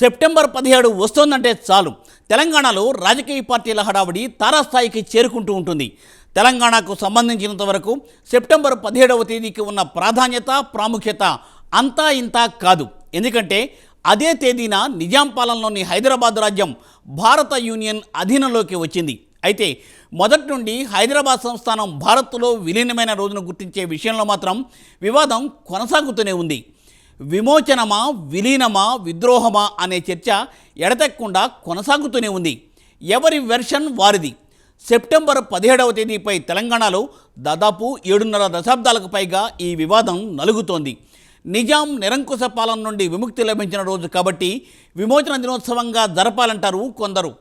September పదిహేడు వస్తోందంటే చాలు. తెలంగాణలో రాజకీయ పార్టీల హడావుడి తారాస్థాయికి చేరుకుంటూ ఉంటుంది. తెలంగాణకు సంబంధించినంత వరకు సెప్టెంబర్ పదిహేడవ తేదీకి ఉన్న ప్రాధాన్యత ప్రాముఖ్యత అంతా ఇంతా కాదు. ఎందుకంటే అదే తేదీన నిజాం పాలనలోని హైదరాబాద్ రాజ్యం భారత యూనియన్ అధీనంలోకి వచ్చింది. అయితే మొదటి నుండి హైదరాబాద్ సంస్థానం భారత్లో విలీనమైన రోజును గుర్తించే విషయంలో మాత్రం వివాదం కొనసాగుతూనే ఉంది. విమోచనమా విలీనమా విద్రోహమా అనే చర్చ ఎడతెక్కకుండా కొనసాగుతూనే ఉంది. ఎవరి వెర్షన్ వారిది? సెప్టెంబర్ పదిహేడవ తేదీపై తెలంగాణలో దాదాపు ఏడున్నర దశాబ్దాలకు పైగా ఈ వివాదం నలుగుతోంది. నిజాం నిరంకుశ పాలన నుండి విముక్తి లభించిన రోజు కాబట్టి విమోచన దినోత్సవంగా జరపాలంటారు కొందరు.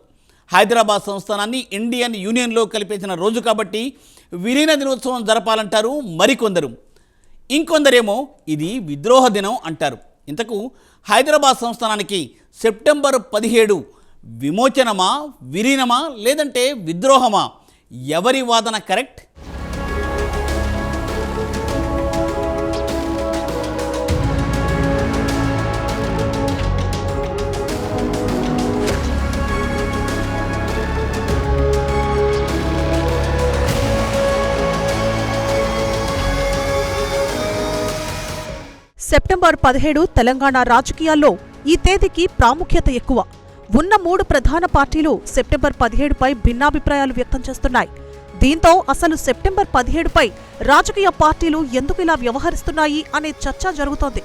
హైదరాబాద్ సంస్థానాన్ని ఇండియన్ యూనియన్లో కలిపేసిన రోజు కాబట్టి విలీన దినోత్సవం జరపాలంటారు మరికొందరు. ఇంకొందరేమో ఇది విద్రోహ దినం అంటారు. ఇంతకు హైదరాబాద్ సంస్థానానికి సెప్టెంబర్ పదిహేడు విమోచనమా విలీనమా లేదంటే విద్రోహమా? ఎవరి వాదన కరెక్ట్? సెప్టెంబర్ పదిహేడు తెలంగాణ రాజకీయాల్లో ఈ తేదీకి ప్రాముఖ్యత ఎక్కువ. ఉన్న మూడు ప్రధాన పార్టీలు సెప్టెంబర్ పదిహేడుపై భిన్నాభిప్రాయాలు వ్యక్తం చేస్తున్నాయి. దీంతో అసలు సెప్టెంబర్ పదిహేడుపై రాజకీయ పార్టీలు ఎందుకు ఇలా వ్యవహరిస్తున్నాయి అనే చర్చ జరుగుతోంది.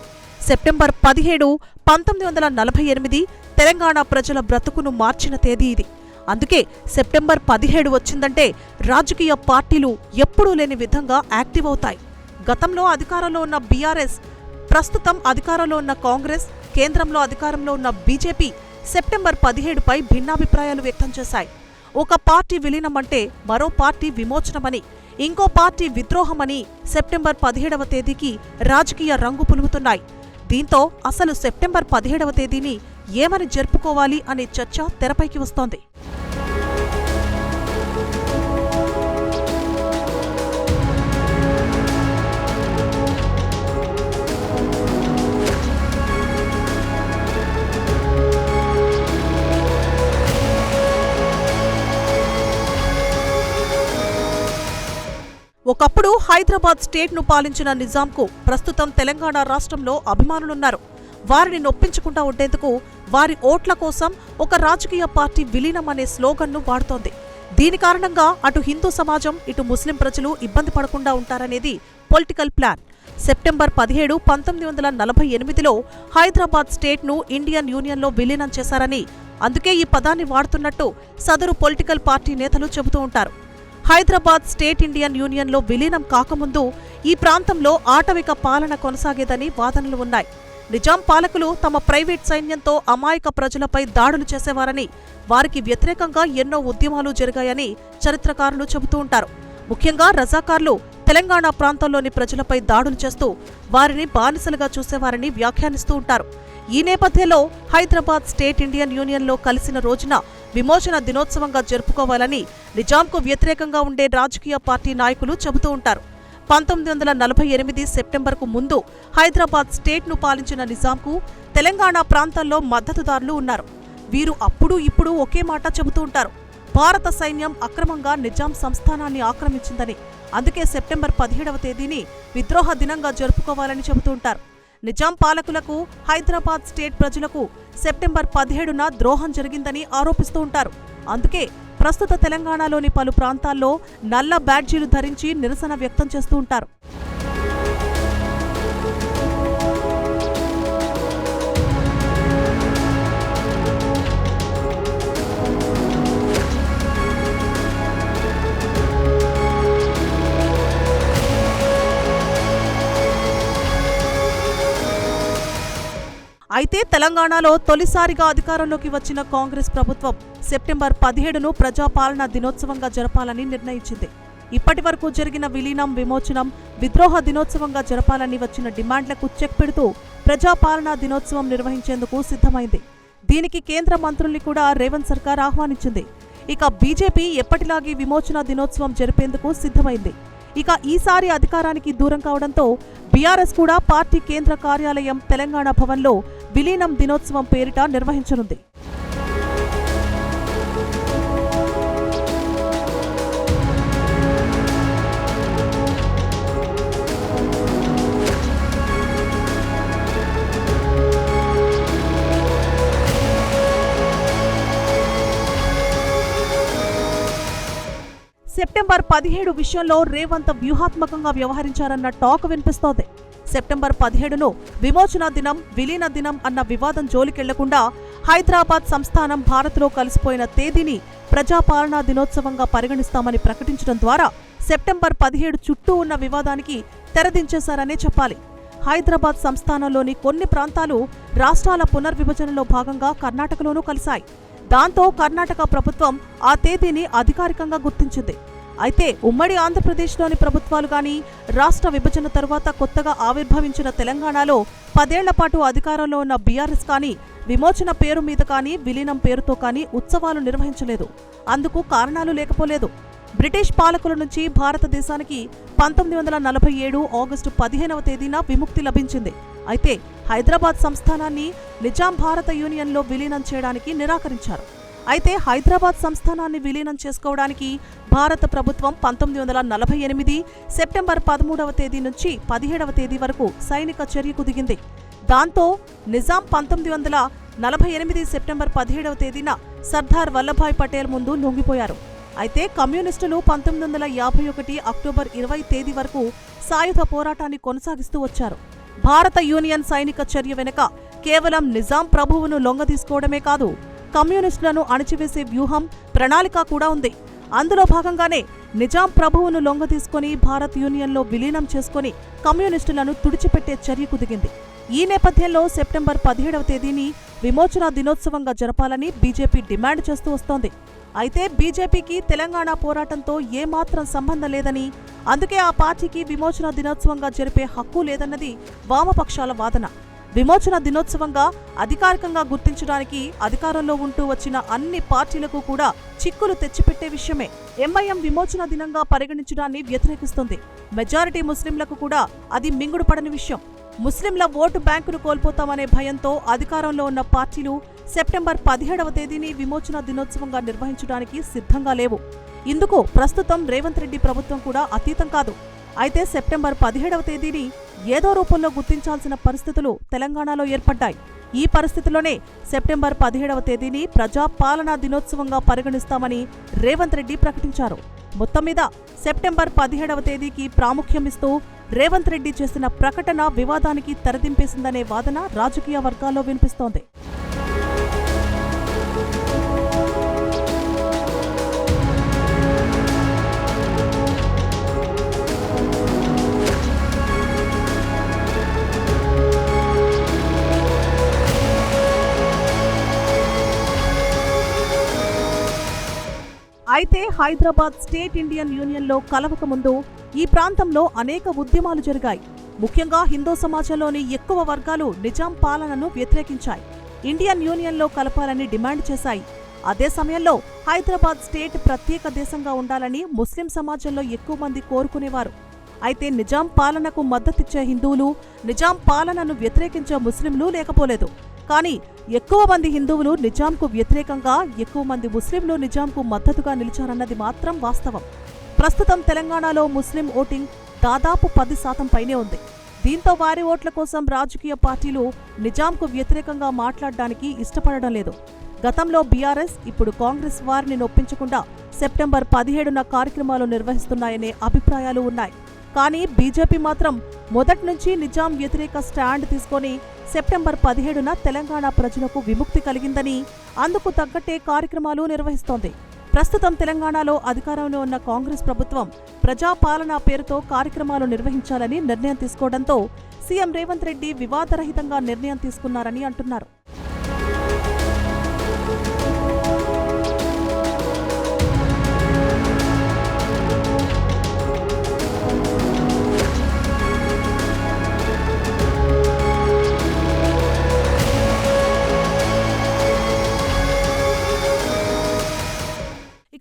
సెప్టెంబర్ పదిహేడు పంతొమ్మిది వందల నలభై ఎనిమిది తెలంగాణ ప్రజల బ్రతుకును మార్చిన తేదీ ఇది. అందుకే సెప్టెంబర్ పదిహేడు వచ్చిందంటే రాజకీయ పార్టీలు ఎప్పుడూ లేని విధంగా యాక్టివ్ అవుతాయి. గతంలో అధికారంలో ఉన్న బీఆర్ఎస్ ప్రస్తుతం అధికారంలో ఉన్న కాంగ్రెస్ కేంద్రంలో అధికారంలో ఉన్న బీజేపీ సెప్టెంబర్ పదిహేడుపై భిన్నాభిప్రాయాలు వ్యక్తం చేశాయి. ఒక పార్టీ విలీనమంటే మరో పార్టీ విమోచనమని ఇంకో పార్టీ విద్రోహమని సెప్టెంబర్ పదిహేడవ తేదీకి రాజకీయ రంగు పులుముతున్నాయి దీంతో అసలు సెప్టెంబర్ పదిహేడవ తేదీని ఏమని జరుపుకోవాలి అనే చర్చ తెరపైకి వస్తోంది. ఒకప్పుడు హైదరాబాద్ స్టేట్ను పాలించిన నిజాంకు ప్రస్తుతం తెలంగాణ రాష్ట్రంలో అభిమానులున్నారు. వారిని నొప్పించకుండా ఉండేందుకు వారి ఓట్ల కోసం ఒక రాజకీయ పార్టీ విలీనం అనే స్లోగన్ను వాడుతోంది. దీని కారణంగా అటు హిందూ సమాజం ఇటు ముస్లిం ప్రజలు ఇబ్బంది పడకుండా ఉంటారనేది పొలిటికల్ ప్లాన్. సెప్టెంబర్ పదిహేడు పంతొమ్మిది వందల నలభై ఎనిమిదిలో హైదరాబాద్ స్టేట్ను ఇండియన్ యూనియన్లో విలీనం చేశారని అందుకే ఈ పదాన్ని వాడుతున్నట్టు సదరు పొలిటికల్ పార్టీ నేతలు చెబుతూ ఉంటారు. హైదరాబాద్ స్టేట్ ఇండియన్ యూనియన్లో విలీనం కాకముందు ఈ ప్రాంతంలో ఆటవిక పాలన కొనసాగేదని వాదనలు ఉన్నాయి. నిజాం పాలకులు తమ ప్రైవేట్ సైన్యంతో అమాయక ప్రజలపై దాడులు చేసేవారని వారికి వ్యతిరేకంగా ఎన్నో ఉద్యమాలు జరిగాయని చరిత్రకారులు చెబుతూ ఉంటారు. ముఖ్యంగా రజాకార్లు తెలంగాణ ప్రాంతంలోని ప్రజలపై దాడులు చేస్తూ వారిని బానిసలుగా చూసేవారని వ్యాఖ్యానిస్తూ ఉంటారు. ఈ నేపథ్యంలో హైదరాబాద్ స్టేట్ ఇండియన్ యూనియన్లో కలిసిన రోజున విమోచన దినోత్సవంగా జరుపుకోవాలని నిజాంకు వ్యతిరేకంగా ఉండే రాజకీయ పార్టీ నాయకులు చెబుతూ ఉంటారు. పంతొమ్మిది వందల నలభై ఎనిమిది సెప్టెంబర్కు ముందు హైదరాబాద్ స్టేట్ను పాలించిన నిజాంకు తెలంగాణ ప్రాంతాల్లో మద్దతుదారులు ఉన్నారు. వీరు అప్పుడు ఇప్పుడు ఒకే మాట చెబుతూ ఉంటారు. భారత సైన్యం అక్రమంగా నిజాం సంస్థానాన్ని ఆక్రమించిందని అందుకే సెప్టెంబర్ పదిహేడవ తేదీని విద్రోహ దినంగా జరుపుకోవాలని చెబుతూ ఉంటారు. నిజాం పాలకులకు హైదరాబాద్ స్టేట్ ప్రజలకు సెప్టెంబర్ పదిహేడున ద్రోహం జరిగిందని ఆరోపిస్తూ ఉంటారు. అందుకే ప్రస్తుత తెలంగాణలోని పలు ప్రాంతాల్లో నల్ల బ్యాడ్జీలు ధరించి నిరసన వ్యక్తం చేస్తూ ఉంటారు. అయితే తెలంగాణలో తొలిసారిగా అధికారంలోకి వచ్చిన కాంగ్రెస్ ప్రభుత్వం సెప్టెంబర్ పదిహేడును ప్రజాపాలనా దినోత్సవంగా జరపాలని నిర్ణయించింది. ఇప్పటి వరకు జరిగిన విలీనం విమోచనం విద్రోహ దినోత్సవంగా జరపాలని వచ్చిన డిమాండ్లకు చెక్ పెడుతూ ప్రజాపాలనా దినోత్సవం నిర్వహించేందుకు సిద్ధమైంది. దీనికి కేంద్ర మంత్రుల్ని కూడా రేవంత్ సర్కార్ ఆహ్వానించింది. ఇక బీజేపీ ఎప్పటిలాగే విమోచన దినోత్సవం జరిపేందుకు సిద్ధమైంది. ఇక ఈసారి అధికారానికి దూరం కావడంతో బీఆర్ఎస్ కూడా పార్టీ కేంద్ర కార్యాలయం తెలంగాణ భవన్లో విలీనం దినోత్సవం పేరిట నిర్వహించనుంది. సెప్టెంబర్ పదిహేడు విషయంలో రేవంత్ వ్యూహాత్మకంగా వ్యవహరించారన్న టాక్ వినిపిస్తోంది. సెప్టెంబర్ పదిహేడును విమోచన దినం విలీన దినం అన్న వివాదం జోలికెళ్ళకుండా హైదరాబాద్ సంస్థానం భారత్లో కలిసిపోయిన తేదీని ప్రజాపాలనా దినోత్సవంగా పరిగణిస్తామని ప్రకటించడం ద్వారా సెప్టెంబర్ పదిహేడు చుట్టూ ఉన్న వివాదానికి తెరదించేశారనే చెప్పాలి. హైదరాబాద్ సంస్థానంలోని కొన్ని ప్రాంతాలు రాష్ట్రాల పునర్విభజనలో భాగంగా కర్ణాటకలోనూ కలిశాయి. దాంతో కర్ణాటక ప్రభుత్వం ఆ తేదీని అధికారికంగా గుర్తించింది. అయితే ఉమ్మడి ఆంధ్రప్రదేశ్లోని ప్రభుత్వాలు కానీ రాష్ట్ర విభజన తరువాత కొత్తగా ఆవిర్భవించిన తెలంగాణలో పదేళ్ళ పాటు అధికారంలో ఉన్న బీఆర్ఎస్ కానీ విమోచన పేరు మీద కానీ విలీనం పేరుతో కానీ ఉత్సవాలు నిర్వహించలేదు. అందుకు కారణాలు లేకపోలేదు. బ్రిటిష్ పాలకుల నుంచి భారతదేశానికి పంతొమ్మిది వందల నలభై ఏడు ఆగస్టు పదిహేనవ తేదీన విముక్తి లభించింది. అయితే హైదరాబాద్ సంస్థానాన్ని నిజాం భారత యూనియన్లో విలీనం చేయడానికి నిరాకరించారు. అయితే హైదరాబాద్ సంస్థానాన్ని విలీనం చేసుకోవడానికి భారత ప్రభుత్వం పంతొమ్మిది వందల నలభై ఎనిమిది సెప్టెంబర్ పదమూడవ తేదీ నుంచి పదిహేడవ తేదీ వరకు సైనిక చర్యకు దిగింది. దాంతో నిజాం పంతొమ్మిది వందల నలభై ఎనిమిది సెప్టెంబర్ పదిహేడవ తేదీన సర్దార్ వల్లభాయ్ పటేల్ ముందు లొంగిపోయారు అయితే కమ్యూనిస్టులు పంతొమ్మిది వందల యాభై ఒకటి అక్టోబర్ ఇరవై తేదీ వరకు సాయుధ పోరాటాన్ని కొనసాగిస్తూ వచ్చారు. భారత యూనియన్ సైనిక చర్య వెనుక కేవలం నిజాం ప్రభువును లొంగదీసుకోవడమే కాదు కమ్యూనిస్టులను అణిచివేసే వ్యూహం ప్రణాళిక కూడా ఉంది. అందులో భాగంగానే నిజాం ప్రభువును లొంగదీసుకొని భారత్ యూనియన్లో విలీనం చేసుకుని కమ్యూనిస్టులను తుడిచిపెట్టే చర్యకు దిగింది. ఈ నేపథ్యంలో సెప్టెంబర్ పదిహేడవ తేదీని విమోచన దినోత్సవంగా జరపాలని బీజేపీ డిమాండ్ చేస్తూ వస్తోంది. అయితే బీజేపీకి తెలంగాణ పోరాటంతో ఏమాత్రం సంబంధం లేదని అందుకే ఆ పార్టీకి విమోచన దినోత్సవంగా జరిపే హక్కు లేదన్నది వామపక్షాల వాదన. విమోచన దినోత్సవంగా అధికారికంగా గుర్తించడానికి అధికారంలో ఉంటూ వచ్చిన అన్ని పార్టీలకు కూడా చిక్కులు తెచ్చిపెట్టే విషయమే. ఎంఐఎం విమోచన దినంగా పరిగణించడాన్ని వ్యతిరేకిస్తుంది. మెజారిటీ ముస్లింలకు కూడా అది మింగుడుపడని విషయం. ముస్లింల ఓటు బ్యాంకును కోల్పోతామనే భయంతో అధికారంలో ఉన్న పార్టీలు సెప్టెంబర్ పదిహేడవ తేదీని విమోచన దినోత్సవంగా నిర్వహించడానికి సిద్ధంగా లేవు. ఇందుకు ప్రస్తుతం రేవంత్ రెడ్డి ప్రభుత్వం కూడా అతీతం కాదు. అయితే సెప్టెంబర్ పదిహేడవ తేదీని ఏదో రూపంలో గుర్తించాల్సిన పరిస్థితులు తెలంగాణలో ఏర్పడ్డాయి. ఈ పరిస్థితిలోనే సెప్టెంబర్ పదిహేడవ తేదీని ప్రజా పాలనా దినోత్సవంగా పరిగణిస్తామని రేవంత్ రెడ్డి ప్రకటించారు. మొత్తం మీద సెప్టెంబర్ పదిహేడవ తేదీకి ప్రాముఖ్యమిస్తూ రేవంత్ రెడ్డి చేసిన ప్రకటన వివాదానికి తెరదింపేసిందనే వాదన రాజకీయ వర్గాల్లో వినిపిస్తోంది. అయితే హైదరాబాద్ స్టేట్ ఇండియన్ యూనియన్లో కలవక ముందు ఈ ప్రాంతంలో అనేక ఉద్యమాలు జరిగాయి. ముఖ్యంగా హిందూ సమాజంలోని ఎక్కువ వర్గాలు నిజాం పాలనను వ్యతిరేకించాయి. ఇండియన్ యూనియన్లో కలపాలని డిమాండ్ చేశాయి. అదే సమయంలో హైదరాబాద్ స్టేట్ ప్రత్యేక దేశంగా ఉండాలని ముస్లిం సమాజంలో ఎక్కువ మంది కోరుకునేవారు. అయితే నిజాం పాలనకు మద్దతిచ్చే హిందువులు నిజాం పాలనను వ్యతిరేకించే ముస్లింలు లేకపోలేదు. కానీ ఎక్కువ మంది హిందువులు నిజాంకు వ్యతిరేకంగా ఎక్కువ మంది ముస్లింలు నిజాంకు మద్దతుగా నిలిచారన్నది మాత్రం వాస్తవం. ప్రస్తుతం తెలంగాణలో ముస్లిం ఓటింగ్ దాదాపు పది శాతం పైనే ఉంది. దీంతో వారి ఓట్ల కోసం రాజకీయ పార్టీలు నిజాంకు వ్యతిరేకంగా మాట్లాడడానికి ఇష్టపడడం లేదు. గతంలో బీఆర్ఎస్ ఇప్పుడు కాంగ్రెస్ వారిని నొప్పించకుండా సెప్టెంబర్ పదిహేడున కార్యక్రమాలు నిర్వహిస్తున్నాయనే అభిప్రాయాలు ఉన్నాయి. కానీ బీజేపీ మాత్రం మొదటి నుంచి నిజాం వ్యతిరేక స్టాండ్ తీసుకొని సెప్టెంబర్ పదిహేడున తెలంగాణ ప్రజలకు విముక్తి కలిగిందని అందుకు తగ్గట్టే కార్యక్రమాలు నిర్వహిస్తోంది. ప్రస్తుతం తెలంగాణలో అధికారంలో ఉన్న కాంగ్రెస్ ప్రభుత్వం ప్రజాపాలన పేరుతో కార్యక్రమాలు నిర్వహించాలని నిర్ణయం తీసుకోవడంతో సీఎం రేవంత్ రెడ్డి వివాదరహితంగా నిర్ణయం తీసుకున్నారని అంటున్నారు.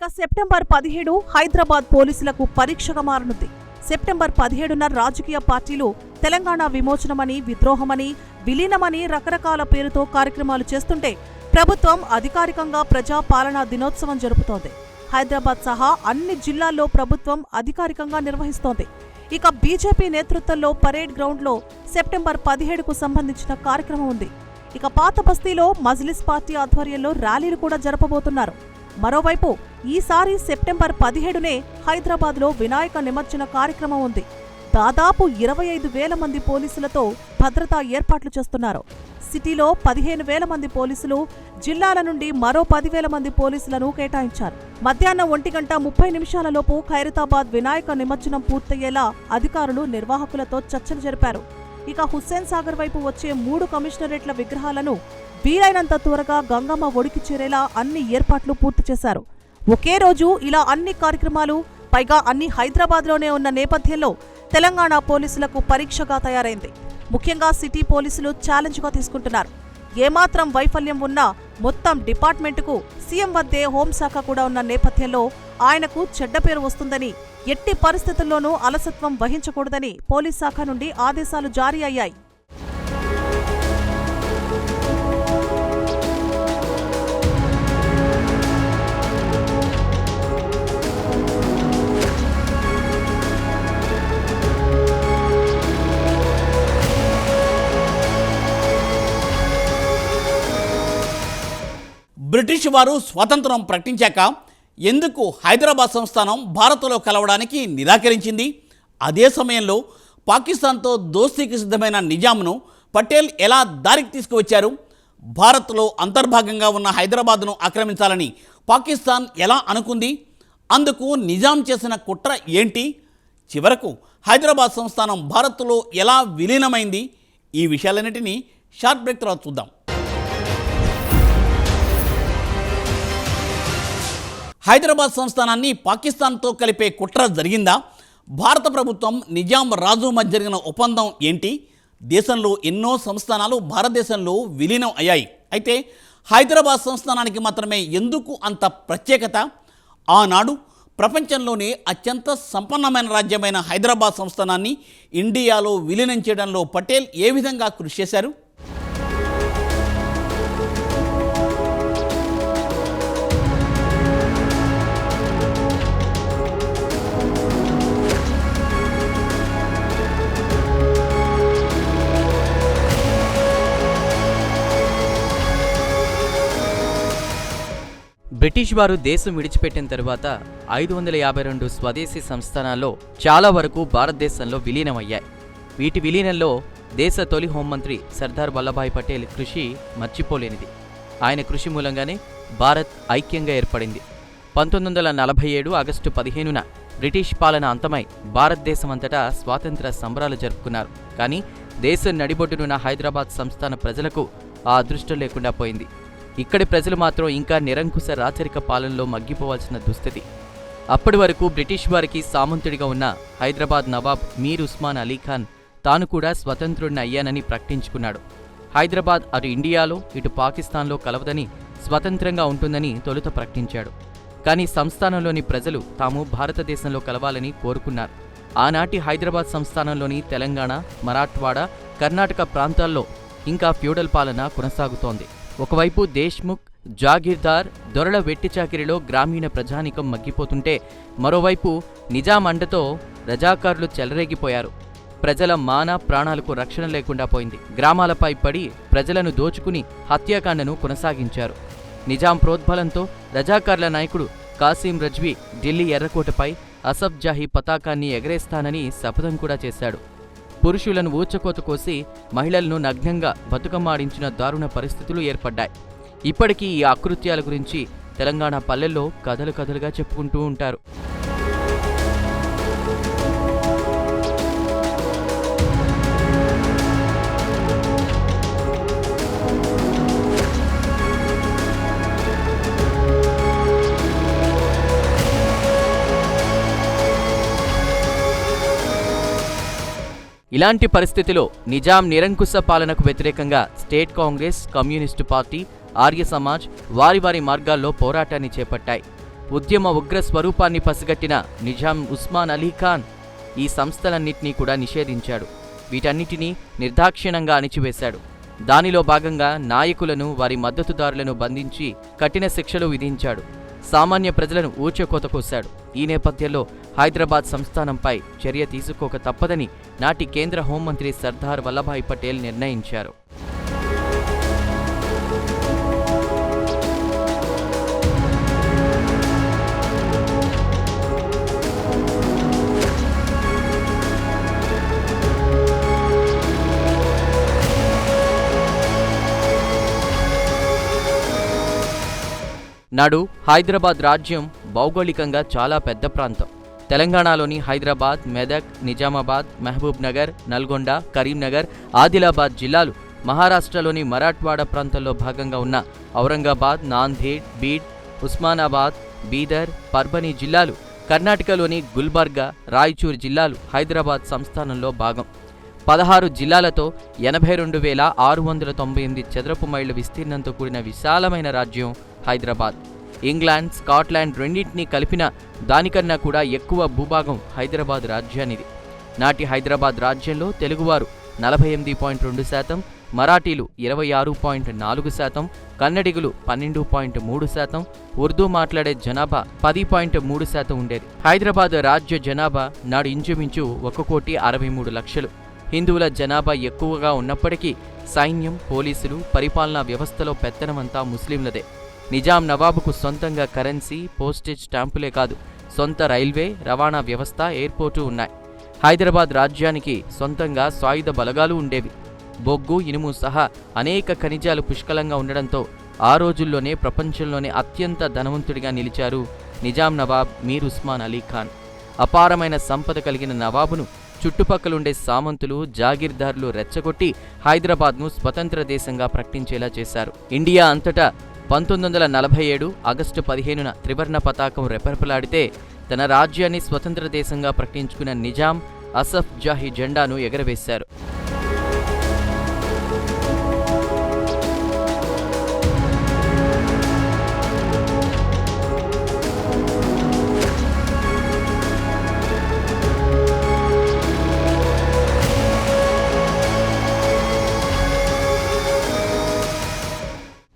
ఇక సెప్టెంబర్ పదిహేడు హైదరాబాద్ పోలీసులకు పరీక్షగా మారనుంది. సెప్టెంబర్ పదిహేడున రాజకీయ పార్టీలు తెలంగాణ విమోచనమని విద్రోహమని విలీనమని రకరకాల పేరుతో కార్యక్రమాలు చేస్తుంటే ప్రభుత్వం అధికారికంగా ప్రజా పాలనా దినోత్సవం జరుపుతోంది. హైదరాబాద్ సహా అన్ని జిల్లాల్లో ప్రభుత్వం అధికారికంగా నిర్వహిస్తోంది. ఇక బీజేపీ నేతృత్వంలో పరేడ్ గ్రౌండ్లో సెప్టెంబర్ పదిహేడుకు సంబంధించిన కార్యక్రమం ఉంది. ఇక పాత బస్తీలో మజ్లిస్ పార్టీ ఆధ్వర్యంలో ర్యాలీలు కూడా జరపబోతున్నారు. మరోవైపు ఈసారి సెప్టెంబర్ పదిహేడునే హైదరాబాద్లో వినాయక నిమజ్జన కార్యక్రమం ఉంది. దాదాపు ఇరవై ఐదు వేల మంది పోలీసులతో భద్రతా ఏర్పాట్లు చేస్తున్నారు. సిటీలో పదిహేను వేల మంది పోలీసులు జిల్లాల నుండి మరో పదివేల మంది పోలీసులను కేటాయించారు. మధ్యాహ్నం ఒంటి గంట ముప్పై నిమిషాలలోపు ఖైరతాబాద్ వినాయక నిమజ్జనం పూర్తయ్యేలా అధికారులు నిర్వాహకులతో చర్చలు జరిపారు. ఇక హుస్సేన్ సాగర్ వైపు వచ్చే మూడు కమిషనరేట్ల విగ్రహాలను వీలైనంత త్వరగా గంగమ్మ ఒడికి చేరేలా అన్ని ఏర్పాట్లు పూర్తి చేశారు. ఒకే రోజు ఇలా అన్ని కార్యక్రమాలు పైగా అన్ని హైదరాబాద్లోనే ఉన్న నేపథ్యంలో తెలంగాణ పోలీసులకు పరీక్షగా తయారైంది. ముఖ్యంగా సిటీ పోలీసులు ఛాలెంజ్గా తీసుకుంటున్నారు. ఏమాత్రం వైఫల్యం ఉన్నా మొత్తం డిపార్ట్మెంటుకు సీఎం వద్దే హోంశాఖ కూడా ఉన్న నేపథ్యంలో ఆయనకు చెడ్డ పేరు వస్తుందని ఎట్టి పరిస్థితుల్లోనూ అలసత్వం వహించకూడదని పోలీస్ శాఖ నుండి ఆదేశాలు జారీ అయ్యాయి. బ్రిటిష్ వారు స్వాతంత్రం ప్రకటించాక ఎందుకు హైదరాబాద్ సంస్థానం భారత్లో కలవడానికి నిరాకరించింది? అదే సమయంలో పాకిస్తాన్తో దోస్తీకి సిద్ధమైన నిజాంను పటేల్ ఎలా దారికి తీసుకువచ్చారు? భారత్లో అంతర్భాగంగా ఉన్న హైదరాబాద్ను ఆక్రమించాలని పాకిస్తాన్ ఎలా అనుకుంది? అందుకు నిజాం చేసిన కుట్ర ఏంటి? చివరకు హైదరాబాద్ సంస్థానం భారత్లో ఎలా విలీనమైంది? ఈ విషయాలన్నిటినీ షార్ట్ బ్రేక్ తర్వాత చూద్దాం. హైదరాబాద్ సంస్థానాన్ని పాకిస్తాన్తో కలిపే కుట్ర జరిగిందా? భారత ప్రభుత్వం నిజాం రాజు మధ్య జరిగిన ఒప్పందం ఏంటి? దేశంలో ఎన్నో సంస్థానాలు భారతదేశంలో విలీనం అయ్యాయి. అయితే హైదరాబాద్ సంస్థానానికి మాత్రమే ఎందుకు అంత ప్రత్యేకత? ఆనాడు ప్రపంచంలోనే అత్యంత సంపన్నమైన రాజ్యమైన హైదరాబాద్ సంస్థానాన్ని ఇండియాలో విలీనం చేయడంలో పటేల్ ఏ విధంగా కృషి చేశారు? బ్రిటిష్ వారు దేశం విడిచిపెట్టిన తర్వాత ఐదు వందల యాభై రెండు స్వదేశీ సంస్థానాల్లో చాలా వరకు భారతదేశంలో విలీనమయ్యాయి. వీటి విలీనంలో దేశ తొలి హోంమంత్రి సర్దార్ వల్లభాయ్ పటేల్ కృషి మర్చిపోలేనిది. ఆయన కృషి మూలంగానే భారత్ ఐక్యంగా ఏర్పడింది. పంతొమ్మిది వందల నలభై ఏడు ఆగస్టు పదిహేనున బ్రిటిష్ పాలన అంతమై భారతదేశమంతటా స్వాతంత్ర సంబరాలు జరుపుకున్నారు. కానీ దేశం నడిబొడ్డునున్న హైదరాబాద్ సంస్థాన ప్రజలకు ఆ అదృష్టం లేకుండా పోయింది. ఇక్కడి ప్రజలు మాత్రం ఇంకా నిరంకుశ రాచరిక పాలనలో మగ్గిపోవాల్సిన దుస్థితి. అప్పటి వరకు బ్రిటిష్ వారికి సామంతుడిగా ఉన్న హైదరాబాద్ నవాబ్ మీర్ ఉస్మాన్ అలీ ఖాన్ తాను కూడా స్వతంత్రుడిని అయ్యానని ప్రకటించుకున్నాడు. హైదరాబాద్ అటు ఇండియాలో ఇటు పాకిస్తాన్లో కలవదని స్వతంత్రంగా ఉంటుందని తొలుత ప్రకటించాడు. కానీ సంస్థానంలోని ప్రజలు తాము భారతదేశంలో కలవాలని కోరుకున్నారు. ఆనాటి హైదరాబాద్ సంస్థానంలోని తెలంగాణ మరాఠ్వాడ కర్ణాటక ప్రాంతాల్లో ఇంకా ఫ్యూడల్ పాలన కొనసాగుతోంది. ఒకవైపు దేశ్ముఖ్ జాగీర్దార్ దొరల వెట్టిచాకిరిలో గ్రామీణ ప్రజానికం మగ్గిపోతుంటే మరోవైపు నిజాం అండతో రజాకారులు చెలరేగిపోయారు. ప్రజల మాన ప్రాణాలకు రక్షణ లేకుండా పోయింది. గ్రామాలపై పడి ప్రజలను దోచుకుని హత్యాకాండను కొనసాగించారు. నిజాం ప్రోద్బలంతో రజాకార్ల నాయకుడు కాసిం రజ్వీ ఢిల్లీ ఎర్రకోటపై అసఫ్ జాహీ పతాకాన్ని ఎగరేస్తానని శపథం కూడా చేశాడు. పురుషులను ఊచకోత కోసి మహిళలను నగ్నంగా బతుకమ్మాడించిన దారుణ పరిస్థితులు ఏర్పడ్డాయి. ఇప్పటికీ ఈ అకృత్యాల గురించి తెలంగాణ పల్లెల్లో కథలు కథలుగా చెప్పుకుంటూ ఉంటారు. ఇలాంటి పరిస్థితిలో నిజాం నిరంకుశ పాలనకు వ్యతిరేకంగా state Congress communist party Arya Samaj వారి వారి మార్గాల్లో పోరాటాన్ని చేపట్టాయి. ఉద్యమ ఉగ్ర స్వరూపాన్ని పసిగట్టిన నిజాం ఉస్మాన్ అలీ ఖాన్ ఈ సంస్థలన్నింటినీ కూడా నిషేధించాడు. వీటన్నిటినీ నిర్దాక్షిణ్యంగా అణిచివేశాడు. దానిలో భాగంగా నాయకులను వారి మద్దతుదారులను బంధించి కఠిన శిక్షలు విధించాడు. సామాన్య ప్రజలను ఊచకోత కోశాడు. ఈ నేపథ్యంలో హైదరాబాద్ సంస్థానంపై చర్య తీసుకోక తప్పదని నాటి కేంద్ర హోంమంత్రి సర్దార్ వల్లభాయ్ పటేల్ నిర్ణయించారు. నాడు హైదరాబాద్ రాజ్యం భౌగోళికంగా చాలా పెద్ద ప్రాంతం. తెలంగాణలోని హైదరాబాద్ మెదక్ నిజామాబాద్ మహబూబ్ నగర్ నల్గొండ కరీంనగర్ ఆదిలాబాద్ జిల్లాలు మహారాష్ట్రలోని మరాఠ్వాడ ప్రాంతంలో భాగంగా ఉన్న ఔరంగాబాద్ నాందేడ్ బీడ్ ఉస్మానాబాద్ బీదర్ పర్బనీ జిల్లాలు కర్ణాటకలోని గుల్బర్గా రాయచూర్ జిల్లాలు హైదరాబాద్ సంస్థానంలో భాగం. పదహారు జిల్లాలతో ఎనభై రెండు వేల ఆరు వందల తొంభై ఎనిమిది చదరపు మైళ్ళ విస్తీర్ణంతో కూడిన విశాలమైన రాజ్యం హైదరాబాద్. ఇంగ్లాండ్ స్కాట్లాండ్ రెండింటినీ కలిపిన దానికన్నా కూడా ఎక్కువ భూభాగం హైదరాబాద్ రాజ్యానిది. నాటి హైదరాబాద్ రాజ్యంలో తెలుగువారు నలభై ఎనిమిది పాయింట్ రెండు శాతం మరాఠీలు ఇరవై ఆరు పాయింట్ నాలుగు శాతం కన్నడిగులు పన్నెండు పాయింట్ మూడు శాతం ఉర్దూ మాట్లాడే జనాభా పది పాయింట్ మూడు శాతం ఉండేది. హైదరాబాద్ రాజ్య జనాభా నాడు ఇంచుమించు ఒక కోటి అరవై మూడు లక్షలు. హిందువుల జనాభా ఎక్కువగా ఉన్నప్పటికీ సైన్యం పోలీసులు పరిపాలనా వ్యవస్థలో పెత్తనమంతా ముస్లింలదే. నిజాం నవాబుకు సొంతంగా కరెన్సీ పోస్టేజ్ స్టాంపులే కాదు సొంత రైల్వే రవాణా వ్యవస్థ ఎయిర్పోర్టు ఉన్నాయి. హైదరాబాద్ రాజ్యానికి సొంతంగా సాయుధ బలగాలు ఉండేవి. బొగ్గు ఇనుము సహా అనేక ఖనిజాలు పుష్కలంగా ఉండడంతో ఆ రోజుల్లోనే ప్రపంచంలోనే అత్యంత ధనవంతుడిగా నిలిచారు నిజాం నవాబ్ మీర్ ఉస్మాన్ అలీ ఖాన్. అపారమైన సంపద కలిగిన నవాబును చుట్టుపక్కలుండే సామంతులు జాగీర్దారులు రెచ్చగొట్టి హైదరాబాద్ను స్వతంత్ర దేశంగా ప్రకటించేలా చేశారు. ఇండియా అంతటా పంతొమ్మిది వందల నలభై ఏడు ఆగస్టు పదిహేనున త్రివర్ణ పతాకం రెపరెపలాడితే తన రాజ్యాన్ని స్వతంత్ర దేశంగా ప్రకటించుకున్న నిజాం అసఫ్ జాహీ జెండాను ఎగరవేశారు.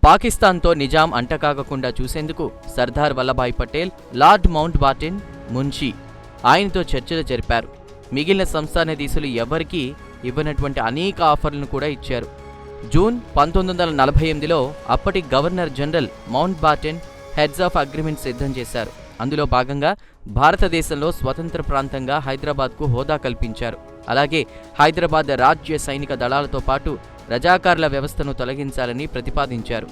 పాకిస్తాన్తో నిజాం అంటకాగకుండా చూసేందుకు Sardar Vallabhbhai Patel Lord Mountbatten Munshi ఆయనతో చర్చలు జరిపారు. మిగిలిన సంస్థానాధీశులు ఎవరికీ ఇవ్వనటువంటి అనేక ఆఫర్లను కూడా ఇచ్చారు. జూన్ పంతొమ్మిది వందల నలభై ఎనిమిదిలో అప్పటి governor general Mountbatten heads of agreement సిద్ధం చేశారు. అందులో భాగంగా భారతదేశంలో స్వతంత్ర ప్రాంతంగా హైదరాబాద్కు హోదా కల్పించారు. అలాగే హైదరాబాద్ రాజ్య సైనిక దళాలతో పాటు రజాకార్ల వ్యవస్థను తొలగించాలని ప్రతిపాదించారు.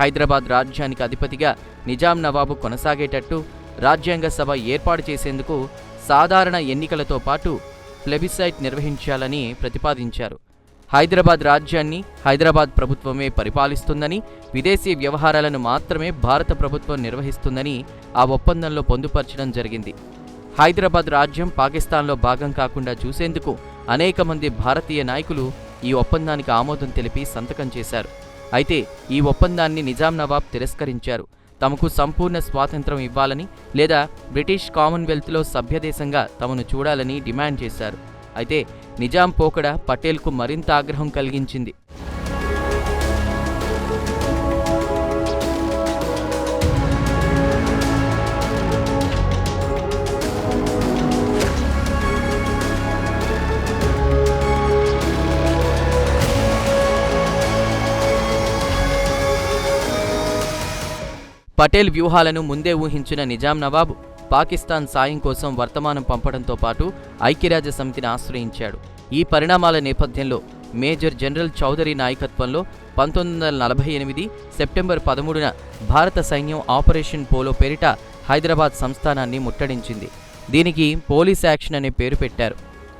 హైదరాబాద్ రాజ్యానికి అధిపతిగా నిజాం నవాబు కొనసాగేటట్టు రాజ్యాంగ సభ ఏర్పాటు చేసేందుకు సాధారణ ఎన్నికలతో పాటు ప్లెబిసైట్ నిర్వహించాలని ప్రతిపాదించారు. హైదరాబాద్ రాజ్యాన్ని హైదరాబాద్ ప్రభుత్వమే పరిపాలిస్తుందని విదేశీ వ్యవహారాలను మాత్రమే భారత ప్రభుత్వం నిర్వహిస్తుందని ఆ ఒప్పందంలో పొందుపరచడం జరిగింది. హైదరాబాద్ రాజ్యం పాకిస్తాన్లో భాగం కాకుండా చూసేందుకు అనేక మంది భారతీయ నాయకులు ఈ ఒప్పందానికి ఆమోదం తెలిపి సంతకం చేశారు. అయితే ఈ ఒప్పందాన్ని నిజాం నవాబ్ తిరస్కరించారు. తమకు సంపూర్ణ స్వాతంత్రం ఇవ్వాలని లేదా బ్రిటిష్ కామన్వెల్త్లో సభ్యదేశంగా తమను చూడాలని డిమాండ్ చేశారు. అయితే నిజాం పోకడ పటేల్కు మరింత ఆగ్రహం కలిగించింది. పటేల్ వ్యూహాలను ముందే ఊహించిన నిజాం నవాబ్ పాకిస్తాన్ సాయం కోసం వర్తమానం పంపడంతో పాటు ఐక్యరాజ్య సమితిని ఆశ్రయించాడు. ఈ పరిణామాల నేపథ్యంలో మేజర్ జనరల్ చౌదరి నాయకత్వంలో పంతొమ్మిది వందల నలభై ఎనిమిది సెప్టెంబర్ పదమూడున భారత సైన్యం ఆపరేషన్ పోలో పేరిట హైదరాబాద్ సంస్థానాన్ని ముట్టడించింది. దీనికి పోలీస్ యాక్షన్ అనే పేరు పెట్టారు.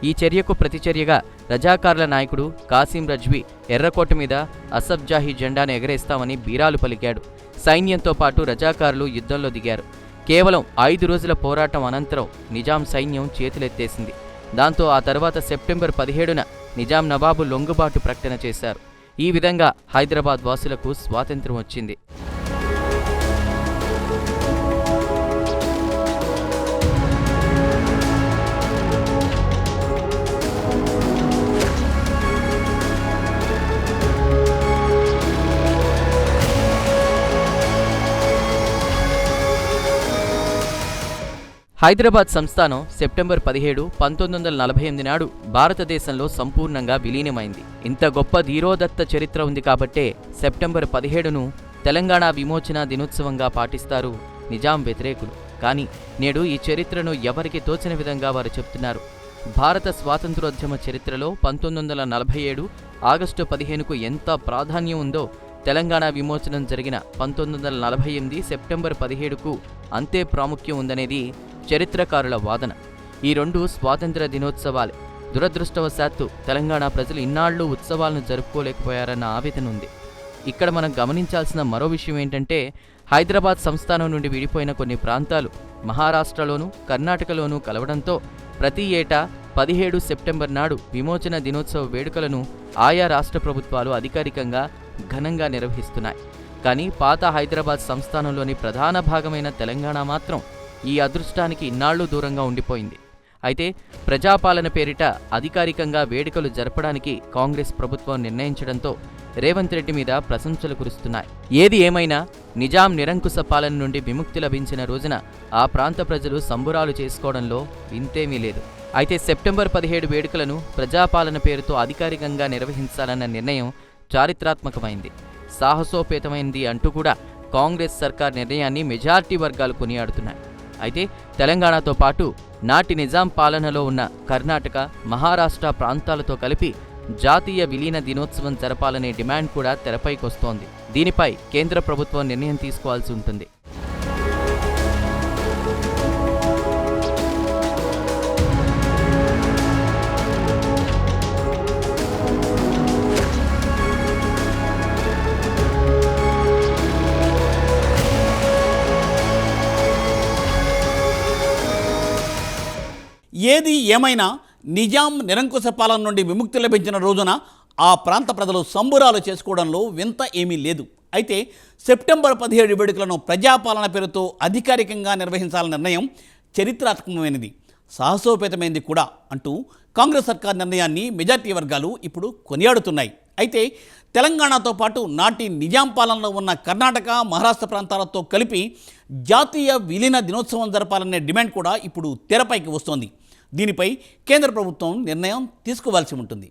ఈ చర్యకు ప్రతిచర్యగా రజాకార్ల నాయకుడు కాసిం రజ్వీ ఎర్రకోట మీద అసఫ్ జాహీ జెండాను ఎగరేస్తామని బీరాలు పలికాడు. సైన్యంతో పాటు రజాకారులు యుద్ధంలో దిగారు. కేవలం ఐదు రోజుల పోరాటం అనంతరం నిజాం సైన్యం చేతులెత్తేసింది. దాంతో ఆ తర్వాత సెప్టెంబర్ పదిహేడున నిజాం నవాబు లొంగుబాటు ప్రకటన చేశారు. ఈ విధంగా హైదరాబాద్ వాసులకు స్వాతంత్ర్యం వచ్చింది. హైదరాబాద్ సంస్థానం సెప్టెంబర్ పదిహేడు పంతొమ్మిది వందల నలభై ఎనిమిది నాడు భారతదేశంలో సంపూర్ణంగా విలీనమైంది. ఇంత గొప్ప ధీరోదత్త చరిత్ర ఉంది కాబట్టే సెప్టెంబర్ పదిహేడును తెలంగాణ విమోచన దినోత్సవంగా పాటిస్తారు నిజాం వ్యతిరేకులు. కానీ నేడు ఈ చరిత్రను ఎవరికి తోచిన విధంగా వారు చెప్తున్నారు? భారత స్వాతంత్రోద్యమ చరిత్రలో పంతొమ్మిది వందల నలభై ఏడు ఆగస్టు పదిహేనుకు ఎంత ప్రాధాన్యం ఉందో తెలంగాణ విమోచనం జరిగిన పంతొమ్మిది వందల నలభై ఎనిమిది సెప్టెంబర్ పదిహేడుకు అంతే ప్రాముఖ్యం ఉందనేది చరిత్రకారుల వాదన. ఈ రెండు స్వాతంత్ర దినోత్సవాలే. దురదృష్టవశాత్తు తెలంగాణ ప్రజలు ఇన్నాళ్ళు ఉత్సవాలను జరుపుకోలేకపోయారన్న ఆవేదన ఉంది. ఇక్కడ మనం గమనించాల్సిన మరో విషయం ఏంటంటే హైదరాబాద్ సంస్థానం నుండి విడిపోయిన కొన్ని ప్రాంతాలు మహారాష్ట్రలోనూ కర్ణాటకలోనూ కలవడంతో ప్రతి ఏటా పదిహేడు సెప్టెంబర్ నాడు విమోచన దినోత్సవ వేడుకలను ఆయా రాష్ట్ర ప్రభుత్వాలు అధికారికంగా ఘనంగా నిర్వహిస్తున్నాయి. కానీ పాత హైదరాబాద్ సంస్థానంలోని ప్రధాన భాగమైన తెలంగాణ మాత్రం ఈ అదృష్టానికి ఇన్నాళ్ళు దూరంగా ఉండిపోయింది. అయితే ప్రజాపాలన పేరిట అధికారికంగా వేడుకలు జరపడానికి కాంగ్రెస్ ప్రభుత్వం నిర్ణయించడంతో రేవంత్ రెడ్డి మీద ప్రశంసలు కురుస్తున్నాయి. ఏది ఏమైనా నిజాం నిరంకుశ పాలన నుండి విముక్తి లభించిన రోజున ఆ ప్రాంత ప్రజలు సంబురాలు చేసుకోవడంలో వింతేమీ లేదు. అయితే సెప్టెంబర్ పదిహేడు వేడుకలను ప్రజాపాలన పేరుతో అధికారికంగా నిర్వహించాలన్న నిర్ణయం చారిత్రాత్మకమైంది. సాహసోపేతమైంది అంటూ కూడా కాంగ్రెస్ సర్కార్ నిర్ణయాన్ని మెజార్టీ వర్గాలు కొనియాడుతున్నాయి. అయితే తెలంగాణతో పాటు నాటి నిజాం పాలనలో ఉన్న కర్ణాటక మహారాష్ట్ర ప్రాంతాలతో కలిపి జాతీయ విలీన దినోత్సవం జరపాలనే డిమాండ్ కూడా తెరపైకొస్తోంది. దీనిపై కేంద్ర ప్రభుత్వం నిర్ణయం తీసుకోవాల్సి ఉంటుంది. ఏది ఏమైనా నిజాం నిరంకుశ పాలన నుండి విముక్తి లభించిన రోజున ఆ ప్రాంత ప్రజలు సంబురాలు చేసుకోవడంలో వింత ఏమీ లేదు. అయితే సెప్టెంబర్ పదిహేడు వేడుకలను ప్రజాపాలన పేరుతో అధికారికంగా నిర్వహించాలన్న నిర్ణయం చరిత్రాత్మకమైనది. సాహసోపేతమైనది కూడా అంటూ కాంగ్రెస్ సర్కార్ నిర్ణయాన్ని మెజార్టీ వర్గాలు ఇప్పుడు కొనియాడుతున్నాయి. అయితే తెలంగాణతో పాటు నాటి నిజాం పాలనలో ఉన్న కర్ణాటక మహారాష్ట్ర ప్రాంతాలతో కలిపి జాతీయ విలీన దినోత్సవం జరపాలనే డిమాండ్ కూడా ఇప్పుడు తెరపైకి వస్తోంది. దీనిపై కేంద్ర ప్రభుత్వం నిర్ణయం తీసుకోవాల్సి ఉంటుంది.